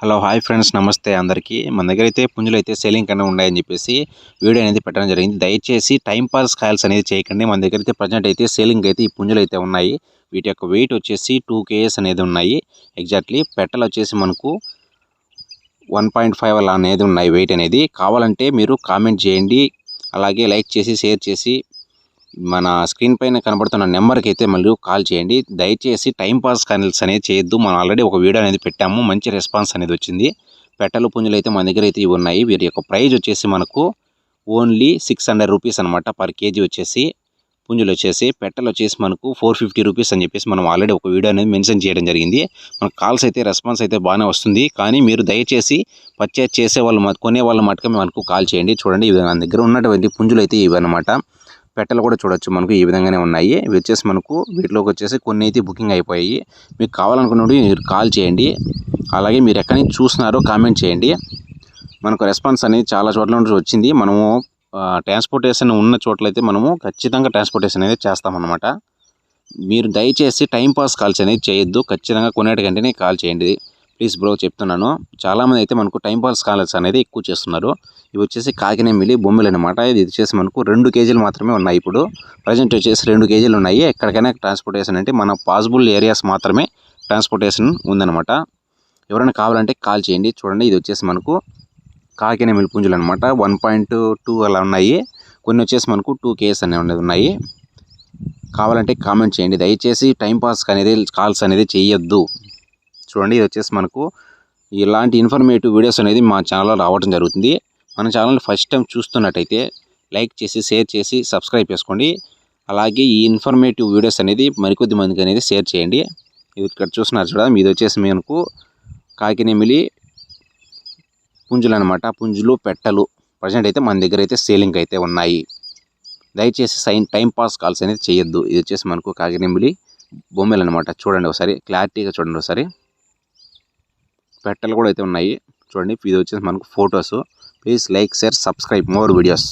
Hello hi friends నమస్తే అందరికీ. మన దగ్గర అయితే పుంజులు అయితే సేలింగ్ కన్నా ఉన్నాయని చెప్పేసి వీడియో అనేది పెట్టడం జరిగింది. దయచేసి టైం పాస్ కాయల్స్ అనేది చేయకండి. మన దగ్గర అయితే ప్రజెంట్ అయితే సేలింగ్ అయితే ఈ పుంజులు అయితే ఉన్నాయి. వీటి యొక్క వెయిట్ వచ్చేసి టూ కేఎస్ అనేది ఉన్నాయి. ఎగ్జాక్ట్లీ పెట్టలు వచ్చేసి మనకు వన్ పాయింట్ ఫైవ్ అలా అనేది ఉన్నాయి వెయిట్ అనేది. కావాలంటే మీరు కామెంట్ చేయండి. అలాగే లైక్ చేసి షేర్ చేసి మన స్క్రీన్ పైన కనబడుతున్న నెంబర్కి అయితే మళ్ళీ కాల్ చేయండి. దయచేసి టైంపాస్ పాస్ అనేది చేయొద్దు. మనం ఆల్రెడీ ఒక వీడియో అనేది పెట్టాము. మంచి రెస్పాన్స్ అనేది వచ్చింది. పెట్టలు పుంజులు అయితే మన దగ్గర అయితే ఇవి ఉన్నాయి. వీరి యొక్క ప్రైజ్ వచ్చేసి మనకు ఓన్లీ సిక్స్ హండ్రెడ్ రూపీస్ అనమాట పర్ కేజీ వచ్చేసి పుంజులు వచ్చేసి. పెట్టలు వచ్చేసి మనకు ఫోర్ ఫిఫ్టీ రూపీస్ అని చెప్పేసి మనం ఆల్రెడీ ఒక వీడియో అనేది మెన్షన్ చేయడం జరిగింది. మన కాల్స్ అయితే రెస్పాన్స్ అయితే బాగానే వస్తుంది. కానీ మీరు దయచేసి పర్చేజ్ చేసే వాళ్ళు కొనే వాళ్ళ మటుకు మనకు కాల్ చేయండి. చూడండి ఇవి మన దగ్గర ఉన్నటువంటి పుంజులు అయితే ఇవి అనమాట పెట్టలు కూడా చూడొచ్చు మనకు ఈ విధంగానే ఉన్నాయి. ఇవి వచ్చేసి మనకు వీటిలోకి వచ్చేసి కొన్ని అయితే బుకింగ్ అయిపోయాయి. మీకు కావాలనుకున్నప్పుడు మీరు కాల్ చేయండి. అలాగే మీరు ఎక్కడి నుంచి చూస్తున్నారో కామెంట్ చేయండి. మనకు రెస్పాన్స్ అనేది చాలా చోట్ల నుంచి వచ్చింది. మనము ట్రాన్స్పోర్టేషన్ ఉన్న చోట్లయితే మనము ఖచ్చితంగా ట్రాన్స్పోర్టేషన్ అనేది చేస్తామన్నమాట. మీరు దయచేసి టైంపాస్ కాల్స్ అనేది చేయొద్దు. ఖచ్చితంగా కొనేటికంటేనే కాల్ చేయండి. ప్లీజ్ బ్రో చెప్తున్నాను. చాలామంది అయితే మనకు టైం పాస్ అనేది ఎక్కువ చేస్తున్నారు. ఇవి వచ్చేసి కాకినేమిలి బొమ్మలు అనమాట ఇది వచ్చేసి మనకు రెండు కేజీలు మాత్రమే ఉన్నాయి ఇప్పుడు. ప్రజెంట్ వచ్చేసి రెండు కేజీలు ఉన్నాయి. ఎక్కడికైనా ట్రాన్స్పోర్టేషన్ అంటే మన పాసిబుల్ ఏరియాస్ మాత్రమే ట్రాన్స్పోర్టేషన్ ఉందన్నమాట. ఎవరైనా కావాలంటే కాల్ చేయండి. చూడండి ఇది వచ్చేసి మనకు కాకినేమిలి పుంజులు అనమాట వన్ పాయింట్ టూ అలా ఉన్నాయి. కొన్ని వచ్చేసి మనకు టూ కేజీస్ అనేవి ఉన్నాయి. కావాలంటే కామెంట్ చేయండి. దయచేసి టైంపాస్ అనేది కాల్స్ అనేది చేయొద్దు. చూడండి ఇది వచ్చేసి మనకు ఇలాంటి ఇన్ఫర్మేటివ్ వీడియోస్ అనేది మా ఛానల్లో రావడం జరుగుతుంది. మన ఛానల్ ఫస్ట్ టైం చూస్తున్నట్టయితే లైక్ చేసి షేర్ చేసి సబ్స్క్రైబ్ చేసుకోండి. అలాగే ఈ ఇన్ఫర్మేటివ్ వీడియోస్ అనేది మరికొద్ది మందికి అనేది షేర్ చేయండి. ఇది ఇక్కడ చూస్తున్నారు చూడ ఇది వచ్చేసి మనకు కాకినెమిలి పుంజులు అనమాట పుంజులు పెట్టలు ప్రజెంట్ అయితే మన దగ్గర అయితే సేలింగ్ అయితే ఉన్నాయి. దయచేసి సైన్ టైం పాస్ కాల్స్ అనేది చేయొద్దు. ఇది వచ్చేసి మనకు కాకినెమిలి బొమ్మలు అనమాట చూడండి ఒకసారి క్లారిటీగా చూడండి ఒకసారి. పెట్టెలు కూడా అయితే ఉన్నాయి. చూడండి ఇది వచ్చేసి మనకు photos please like share subscribe more videos